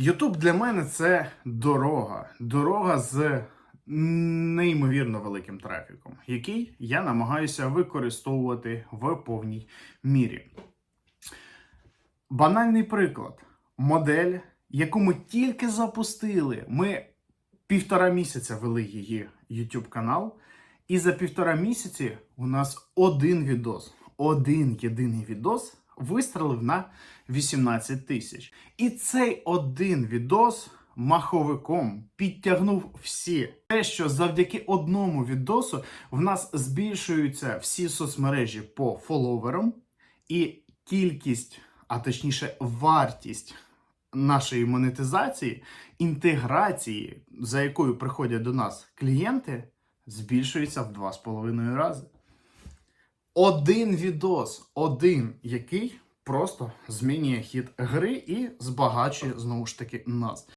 Ютуб для мене це дорога. Дорога з неймовірно великим трафіком, який я намагаюся використовувати в повній мірі. Банальний приклад. Модель, яку ми тільки запустили. Ми півтора місяця вели її YouTube канал. І за півтора місяці у нас один відос, один єдиний відос вистрелив на 18 тисяч. І цей один відос маховиком підтягнув всі. Те, що завдяки одному відосу в нас збільшуються всі соцмережі по фоловерам, і кількість, а точніше, вартість нашої монетизації, інтеграції, за якою приходять до нас клієнти, збільшується в 2,5 рази. Один відос, один, який просто змінює хід гри і збагачує знову ж таки нас.